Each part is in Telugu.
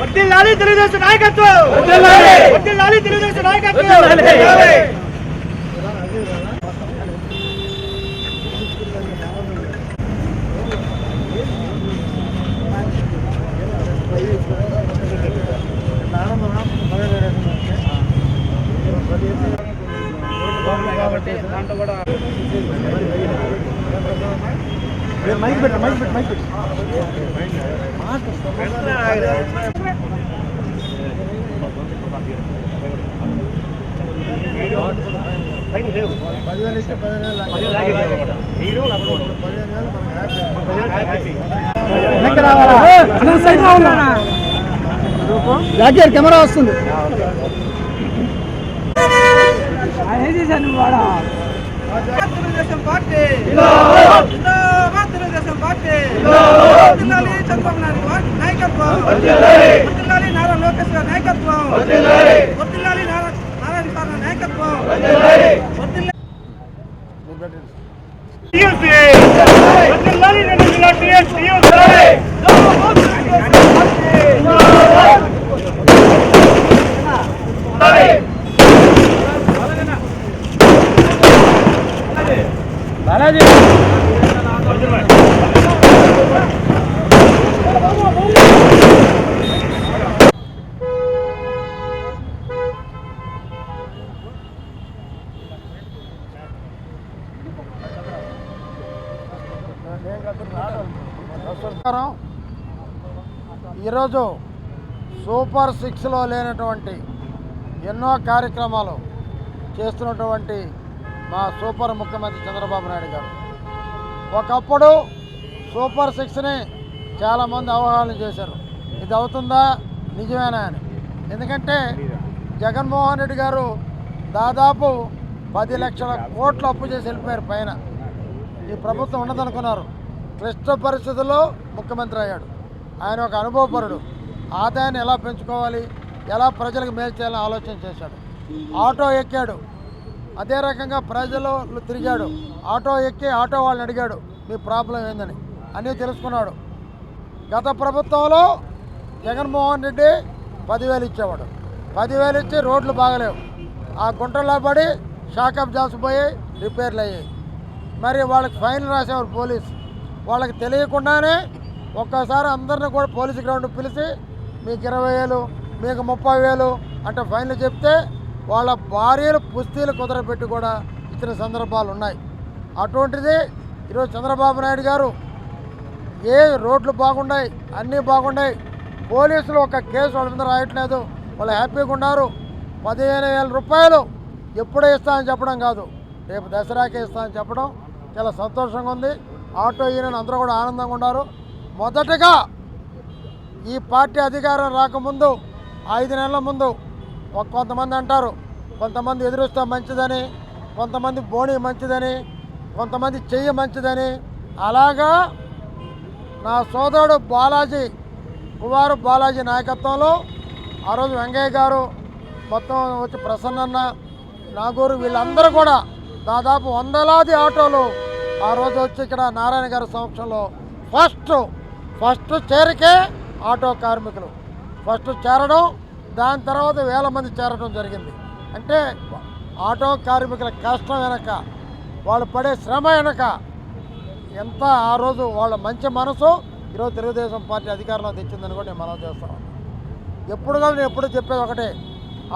వర్ధిల్లాలి తెలుగుదేశం నాయకత్వం వర్ధిల్లాలి తెలుగుదేశం నాయకత్వం మైక్ పెట్ట మైక్ పెట్ట మైక్ పెట్ట. పదివేలు ఇస్తే పదివేలు జాకీర్ కెమెరా వస్తుంది. తెలుగుదేశం పార్టీ. జిందాబాద్. తెలుగుదేశం పార్టీ. వర్ధిల్లాలి చంద్రబాబు నాయుడు నాయకత్వం. వర్ధిల్లాలి నారా లోకేష్ గారి నాయకత్వం. వర్ధిల్లాలి నారా నారాయణ సార్ నాయకత్వం. వర్ధిల్లాలి టీఎంసీ. నమస్కారం. ఈరోజు సూపర్ సిక్స్లో లేనటువంటి ఎన్నో కార్యక్రమాలు చేస్తున్నటువంటి మా సూపర్ ముఖ్యమంత్రి చంద్రబాబు నాయుడు గారు. ఒకప్పుడు సూపర్ సిక్స్ని చాలామంది అవగాహన చేశారు. ఇది అవుతుందా? నిజమేనా అని. ఎందుకంటే జగన్మోహన్ రెడ్డి గారు దాదాపు పది లక్షల కోట్లు అప్పు చేసి వెళ్ళిపోయారు పైన. ఈ ప్రభుత్వం ఉండదనుకున్నారు క్లిష్ట పరిస్థితుల్లో ముఖ్యమంత్రి అయ్యాడు. ఆయన ఒక అనుభవపరుడు. ఆదాయాన్ని ఎలా పెంచుకోవాలి ఎలా ప్రజలకు మేలు చేయాలని ఆలోచన చేశాడు. ఆటో ఎక్కాడు. అదే రకంగా ప్రజలు తిరిగాడు. ఆటో ఎక్కి ఆటో వాళ్ళని అడిగాడు మీ ప్రాబ్లం ఏందని? అన్నీ తెలుసుకున్నాడు. గత ప్రభుత్వంలో జగన్మోహన్ రెడ్డి పదివేలు ఇచ్చేవాడు. పదివేలు ఇచ్చి రోడ్లు బాగలేవు. ఆ గుంటల్లో పడి షాకప్ జాసిపోయి రిపేర్లు అయ్యాయి. మరి వాళ్ళకి ఫైన్ రాసేవారు పోలీస్. వాళ్ళకి తెలియకుండానే ఒక్కసారి అందరిని కూడా పోలీసు గ్రౌండ్ పిలిచి మీకు ఇరవై వేలు మీకు ముప్పై వేలు అంటే ఫైన్లు చెప్తే వాళ్ళ భార్యలు పుస్తీలు కుదరపెట్టి కూడా ఇచ్చిన సందర్భాలు ఉన్నాయి. అటువంటిది ఈరోజు చంద్రబాబు నాయుడు గారు ఏ రోడ్లు బాగున్నాయి అన్నీ బాగున్నాయి పోలీసులు ఒక కేసు వాళ్ళ మీద రాయట్లేదు వాళ్ళు హ్యాపీగా ఉన్నారు పదిహేను వేల రూపాయలు ఎప్పుడే ఇస్తా అని చెప్పడం కాదు రేపు దసరాకే ఇస్తా అని చెప్పడం చాలా సంతోషంగా ఉంది. ఆటో యూనియన్ అందరూ కూడా ఆనందంగా ఉన్నారు. మొదటగా ఈ పార్టీ అధికారం రాకముందు ఐదు నెలల ముందు కొంతమంది అంటారు కొంతమంది ఎదురుస్తే మంచిదని కొంతమంది బోణి మంచిదని కొంతమంది చెయ్యి మంచిదని. అలాగా నా సోదరుడు బాలాజీ కుమారు బాలాజీ నాయకత్వంలో ఆ రోజు వెంకయ్య గారు మొత్తం వచ్చి ప్రసన్నన్న నాగూరు వీళ్ళందరూ కూడా దాదాపు వందలాది ఆటోలు ఆ రోజు వచ్చి ఇక్కడ నారాయణ గారి సమక్షంలో ఫస్ట్ ఫస్ట్ చేరికే ఆటో కార్మికులు. ఫస్ట్ చేరడం దాని తర్వాత వేల మంది చేరడం జరిగింది. అంటే ఆటో కార్మికుల కష్టం వెనక వాళ్ళు పడే శ్రమ వెనక ఎంత ఆ రోజు వాళ్ళ మంచి మనసు ఈరోజు తెలుగుదేశం పార్టీ అధికారంలో తెచ్చిందని కూడా నేను మనం చేస్తాను ఎప్పుడు కాదు నేను ఎప్పుడు చెప్పేది ఒకటే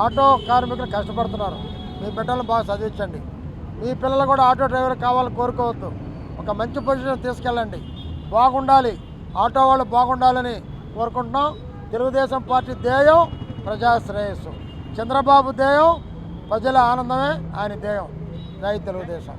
ఆటో కార్మికులు కష్టపడుతున్నారు. మీ బిడ్డలను బాగా చదివించండి. మీ పిల్లలు కూడా ఆటో డ్రైవర్ కావాలని కోరుకోవద్దు. ఒక మంచి పొజిషన్ తీసుకెళ్ళండి. బాగుండాలి. ఆటో వాళ్ళు బాగుండాలని కోరుకుంటున్నాం. తెలుగుదేశం పార్టీ ధ్యేయం ప్రజాశ్రేయస్సు చంద్రబాబు ధ్యేయం ప్రజల ఆనందమే ఆయన ధ్యేయం. జై తెలుగుదేశం.